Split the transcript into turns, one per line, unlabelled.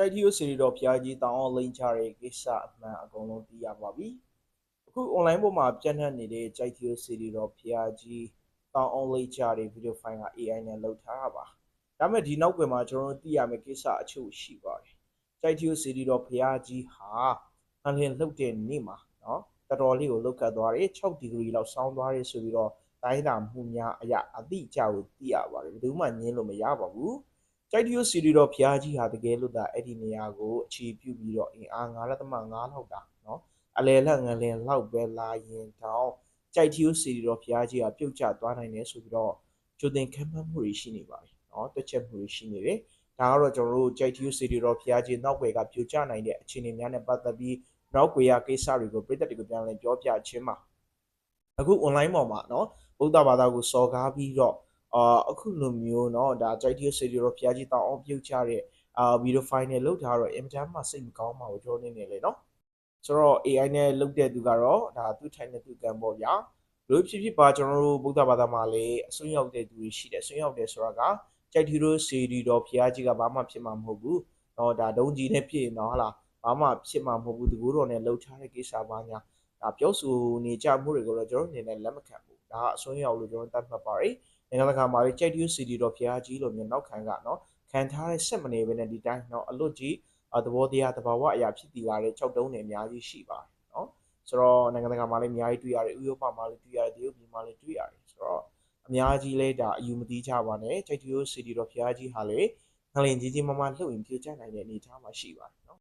ကြိုက်ထီယိုစီရီတော်ဖျားကြီးတောင်းအောင်လိမ့်ချတဲ့ကိစ္စအမှန်အကုန်လုံးသိရပါပြီအခု online ပေါ်မှာပြန့်နှံ့နေတဲ့ကြိုက်ထီယိုစီရီတော်ဖျားကြီးတောင်းအောင်လိမ့်ချတဲ့ဗီဒီယိုဖိုင်က AI နဲ့လုပ်ထားတာပါဒါပေမဲ့ဒီနောက်ွယ်မှာကျွန်တော်တို့သိရမယ့်ကိစ္စအချို့ရှိပါတယ်ကြိုက်ထီယိုစီရီတော်ဖျားကြီးဟာအလင်းလှုပ်တဲ့နေ့မှာနော်တော်တော်လေးကိုလောက်ကတ်သွားတယ်6ဒီဂရီလောက်ဆောင်းသွားတယ်ဆိုပြီးတော့တိုင်းတာမှုများအရာအတိအကျကိုသိရပါတယ်ဘယ်သူမှငင်းလို့မရပါဘူး ကြိုက်တရုတ်စီရီတော့ဖျားကြီးဟာတကယ်လို့ဒါအဲ့ဒီနေရာကိုအခြေပြုပြီးတော့အင်အား9.5လောက်တာနော်အလယ်လက်ငလင်လောက်ပဲလာရင်တောင်ကြိုက်တရုတ်စီရီတော့ဖျားကြီးဟာပြုတ်ကျသွားနိုင်တယ်ဆိုပြီးတော့ကြိုတင်ခံမှတ်မှုတွေရှိနေပါတယ်နော်တွက်ချက်မှုတွေရှိနေတယ်ဒါကတော့ကျွန်တော်တို့ကြိုက်တရုတ်စီရီတော့ဖျားကြီးနောက်ွယ်ကပြုတ်ကျနိုင်တဲ့အခြေအနေများနဲ့ပတ်သက်ပြီးနောက်ွယ်ရကိစ္စတွေကိုပြည်သက်တွေကိုပြန်လည်ပြောပြခြင်းမှာအခု online ပေါ်မှာနော်ဘုဒ္ဓဘာသာကိုစော်ကားပြီးတော့ အာအခုလိုမျိုးเนาะဒါကြိုက်တီစီရီရောဖျားကြီးတောင်းအောင်ပြုတ်ချတဲ့အာဗီဒီယိုဖိုင်နဲ့လောက်ထားတော့အင်မတန်မှစိတ်မကောင်းပါဘူးကျွန်တော်နေနေလေเนาะဆိုတော့ AI နဲ့လုပ်တဲ့သူကတော့ဒါသူထိုင်တဲ့သူကံပေါ့ဗျာလို့ဖြစ်ဖြစ်ပါကျွန်တော်တို့ဗုဒ္ဓဘာသာမှာလည်းအစွန်းရောက်တဲ့သူတွေရှိတယ်အစွန်းရောက်တယ်ဆိုတာကကြိုက်တီရိုစီရီတော်ဖျားကြီးကဘာမှဖြစ်မှာမဟုတ်ဘူးเนาะဒါဒုံကြီးနဲ့ဖြစ်ရင်တော့ဟာလားဘာမှဖြစ်မှာမဟုတ်ဘူးတကူတော်နဲ့လှုပ်ထားတဲ့ကိစ္စပါညာဒါပြောဆိုနေကြမှုတွေကိုတော့ကျွန်တော်အနေနဲ့လက်မခံဘူး ဒါကအစွန်းရောက်လို့ကျွန်တော်တတ်မှတ်ပါတယ်နိုင်ငံတကာမှာလည်းကြိုက်တူးစီဒီတော့ဖျားကြီးလို့မျိုးနောက်ခံကနော်ခံထားတဲ့ဆက်မနေဘဲနဲ့ဒီတိုင်းနော်အလွတ်ကြီးသဘောတရားတဘာဝအရာဖြစ်တည်လာတဲ့၆တုံးတွေအများကြီးရှိပါတယ်နော်ဆိုတော့နိုင်ငံတကာမှာလည်းအများကြီးတွေ့ရတယ်ဥရောပမှာလည်းတွေ့ရတယ်တရုတ်ပြည်မှာလည်းတွေ့ရတယ်ဆိုတော့အများကြီးလဲဒါအယူမသိကြပါနဲ့ကြိုက်တူးစီဒီတော့ဖျားကြီးဟာလေငလင်ကြီးကြီးမမလှုပ်ရင်ပြေးကြနိုင်တဲ့အနေအထားမှာရှိပါတယ်